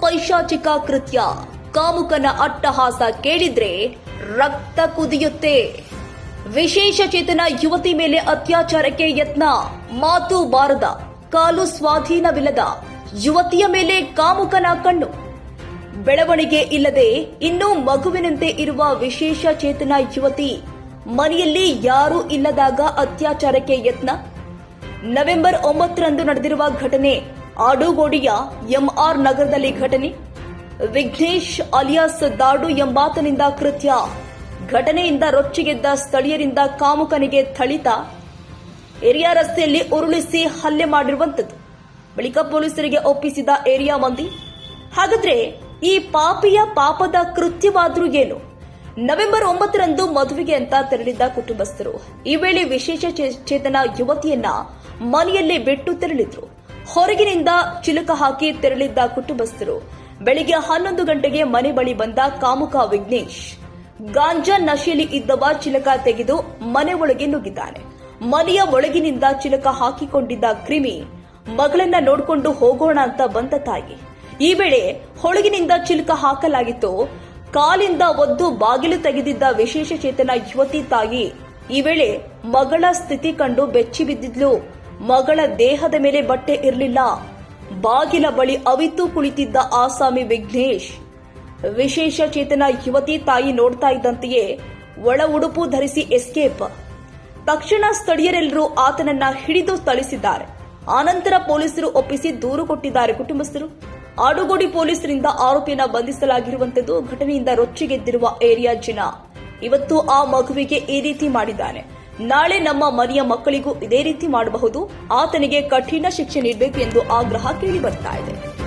ಪೈಶಾಚಿಕ ಕೃತ್ಯ. ಕಾಮುಕನ ಅಟ್ಟಹಾಸ ಕೇಳಿದ್ರೆ ರಕ್ತ ಕುದಿಯುತ್ತೆ. ವಿಶೇಷ ಚೇತನ ಯುವತಿ ಮೇಲೆ ಅತ್ಯಾಚಾರಕ್ಕೆ ಯತ್ನ. ಮಾತು ಬಾರದ, ಕಾಲು ಸ್ವಾಧೀನವಿಲ್ಲದ ಯುವತಿಯ ಮೇಲೆ ಕಾಮುಕನ ಕಣ್ಣು. ಬೆಳವಣಿಗೆ ಇಲ್ಲದೆ ಇನ್ನೂ ಮಗುವಿನಂತೆ ಇರುವ ವಿಶೇಷ ಚೇತನ ಯುವತಿ. ಮನೆಯಲ್ಲಿ ಯಾರೂ ಇಲ್ಲದಾಗ ಅತ್ಯಾಚಾರಕ್ಕೆ ಯತ್ನ. ನವೆಂಬರ್ ಒಂಬತ್ತರಂದು ನಡೆದಿರುವ ಘಟನೆ. ಆಡುಗೋಡಿಯ ಎಂಆರ್ ನಗರದಲ್ಲಿ ಘಟನೆ. ವಿಘ್ನೇಶ್ ಅಲಿಯಾಸ್ ದಾಡು ಎಂಬಾತನಿಂದ ಕೃತ್ಯ. ಘಟನೆಯಿಂದ ರೊಚ್ಚಿಗೆದ್ದ ಸ್ಥಳೀಯರಿಂದ ಕಾಮುಕನಿಗೆ ಥಳಿತ. ಏರಿಯಾ ರಸ್ತೆಯಲ್ಲಿ ಉರುಳಿಸಿ ಹಲ್ಲೆ ಮಾಡಿರುವಂತದ್ದು ಬಳಿಕ ಪೊಲೀಸರಿಗೆ ಒಪ್ಪಿಸಿದ ಏರಿಯಾ ಮಂದಿ, ಹಾಗಾದ್ರೆ ಈ ಪಾಪಿಯ ಪಾಪದ ಕೃತ್ಯವಾದರೂ ಏನು? ನವೆಂಬರ್ ಒಂಬತ್ತರಂದು ಮದುವೆಗೆ ಅಂತ ತೆರಳಿದ್ದ ಕುಟುಂಬಸ್ಥರು. ಈ ವೇಳೆ ವಿಶೇಷ ಚೇತನ ಯುವತಿಯನ್ನ ಮನೆಯಲ್ಲೇ ಬಿಟ್ಟು ತೆರಳಿದ್ರು. ಹೊರಗಿನಿಂದ ಚಿಲುಕ ಹಾಕಿ ತೆರಳಿದ್ದ ಕುಟುಂಬಸ್ಥರು. ಬೆಳಿಗ್ಗೆ ಹನ್ನೊಂದು ಗಂಟೆಗೆ ಮನೆ ಬಳಿ ಬಂದ ಕಾಮುಕ ವಿಘ್ನೇಶ್. ಗಾಂಜಾ ನಶೆಯಲ್ಲಿ ಇದ್ದವ ಚಿಲಕ ತೆಗೆದು ಮನೆ ಒಳಗೆ ನುಗ್ಗಿದ್ದಾನೆ. ಮನೆಯ ಒಳಗಿನಿಂದ ಚಿಲಕ ಹಾಕಿಕೊಂಡಿದ್ದ ಕ್ರಿಮಿ, ಮಗಳನ್ನ ನೋಡ್ಕೊಂಡು ಹೋಗೋಣ ಅಂತ ಬಂದ ತಾಯಿ. ಈ ವೇಳೆ ಹೊಳಗಿನಿಂದ ಚಿಲಕ ಹಾಕಲಾಗಿತ್ತು. ಕಾಲಿಂದ ಒದ್ದು ಬಾಗಿಲು ತೆಗೆದಿದ್ದ ವಿಶೇಷ ಚೇತನ ಯುವತಿ ತಾಯಿ ಈ ವೇಳೆ ಮಗಳ ಸ್ಥಿತಿ ಕಂಡು ಬೆಚ್ಚಿ ಬಿದ್ದಿದ್ಲು ಮಗಳ ದೇಹದ ಮೇಲೆ ಬಟ್ಟೆ ಇರಲಿಲ್ಲ. ಬಾಗಿಲ ಬಳಿ ಅವಿತು ಕುಳಿತಿದ್ದ ಆಸಾಮಿ ವಿಘ್ನೇಶ್. ವಿಶೇಷ ಚೇತನ ಯುವತಿ ತಾಯಿ ನೋಡ್ತಾ ಇದ್ದಂತೆಯೇ ಒಳ ಉಡುಪು ಧರಿಸಿ ಎಸ್ಕೇಪ್ ತಕ್ಷಣ ಸ್ಥಳೀಯರೆಲ್ಲರೂ ಆತನನ್ನ ಹಿಡಿದು ಥಳಿಸಿದ್ದಾರೆ. ಆನಂತರ ಪೊಲೀಸರು ಒಪ್ಪಿಸಿ ದೂರು ಕೊಟ್ಟಿದ್ದಾರೆ ಕುಟುಂಬಸ್ಥರು. ಆಡುಗೋಡಿ ಪೊಲೀಸರಿಂದ ಆರೋಪಿಯನ್ನ ಬಂಧಿಸಲಾಗಿರುವಂತದ್ದು ಘಟನೆಯಿಂದ ರೊಚ್ಚಿಗೆದ್ದಿರುವ ಏರಿಯಾ ಜನ. ಇವತ್ತು ಆ ಮಗುವಿಗೆ ಈ ರೀತಿ ಮಾಡಿದ್ದಾನೆ. ನಾಳೆ ನಮ್ಮ ಮನೆಯ ಮಕ್ಕಳಿಗೂ ಇದೇ ರೀತಿ ಮಾಡಬಹುದು. ಆತನಿಗೆ ಕಠಿಣ ಶಿಕ್ಷೆ ನೀಡಬೇಕು ಎಂದು ಆಗ್ರಹ ಕೇಳಿ ಬರ್ತಾ ಇದೆ.